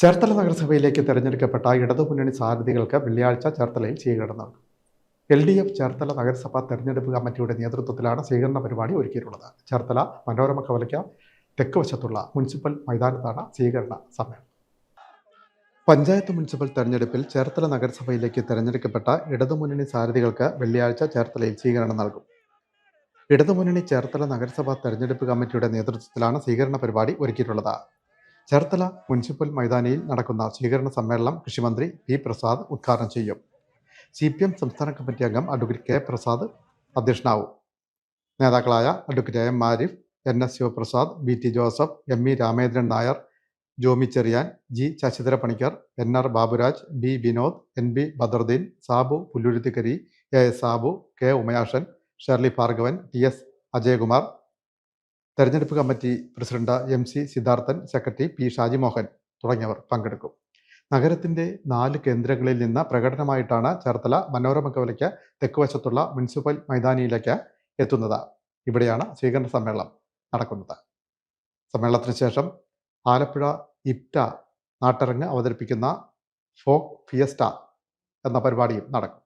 ചേർത്തല നഗരസഭയിലേക്ക് തെരഞ്ഞെടുക്കപ്പെട്ട ഇടതുമുന്നണി സാരഥികൾക്ക് വെള്ളിയാഴ്ച ചേർത്തലയിൽ സ്വീകരണം നൽകും. എൽ ഡി എഫ് ചേർത്തല നഗരസഭാ തെരഞ്ഞെടുപ്പ് കമ്മിറ്റിയുടെ നേതൃത്വത്തിലാണ് സ്വീകരണ പരിപാടി ഒരുക്കിയിട്ടുള്ളത്. ചേർത്തല മനോരമ കവലയ്ക്ക് തെക്ക് വശത്തുള്ള മുനിസിപ്പൽ മൈതാനത്താണ് സ്വീകരണ സമയം. പഞ്ചായത്ത് മുനിസിപ്പൽ തെരഞ്ഞെടുപ്പിൽ ചേർത്തല നഗരസഭയിലേക്ക് തെരഞ്ഞെടുക്കപ്പെട്ട ഇടതുമുന്നണി സാരഥികൾക്ക് വെള്ളിയാഴ്ച ചേർത്തലയിൽ സ്വീകരണം നൽകും. ഇടതുമുന്നണി ചേർത്തല നഗരസഭാ തെരഞ്ഞെടുപ്പ് കമ്മിറ്റിയുടെ നേതൃത്വത്തിലാണ് സ്വീകരണ പരിപാടി ഒരുക്കിയിട്ടുള്ളത്. ചേർത്തല മുനിസിപ്പൽ മൈതാനിയിൽ നടക്കുന്ന സ്വീകരണ സമ്മേളനം കൃഷിമന്ത്രി പി പ്രസാദ് ഉദ്ഘാടനം ചെയ്യും. സി പി എം സംസ്ഥാന കമ്മിറ്റി അംഗം അഡ്വക്കേറ്റ് കെ പ്രസാദ് അധ്യക്ഷനാവും. നേതാക്കളായ advocate M Arif N S Sivaprasad B T Joseph M E Ramendran Nair Jomi Cherian G Sasidhara Panicker N R Baburaj B Vinod N B Badaruddin Sabu Pullurithikari A S Sabu K Umayashan Sherly Bhargavan T S Ajayakumar തെരഞ്ഞെടുപ്പ് committee president M C Siddharthan secretary P Shajimohan തുടങ്ങിയവർ പങ്കെടുക്കും. നഗരത്തിന്റെ നാല് കേന്ദ്രങ്ങളിൽ നിന്ന് പ്രകടനമായിട്ടാണ് ചേർത്തല മനോരമ കവലയ്ക്ക് തെക്കുവശത്തുള്ള മുനിസിപ്പൽ മൈതാനിയിലേക്ക് എത്തുന്നത്. ഇവിടെയാണ് സ്വീകരണ സമ്മേളനം നടക്കുന്നത്. സമ്മേളനത്തിന് ശേഷം ആലപ്പുഴ ഇപ്റ്റ നാട്ടരങ്ങ് അവതരിപ്പിക്കുന്ന ഫോക്ക് ഫിയസ്റ്റ എന്ന പരിപാടിയും നടക്കും.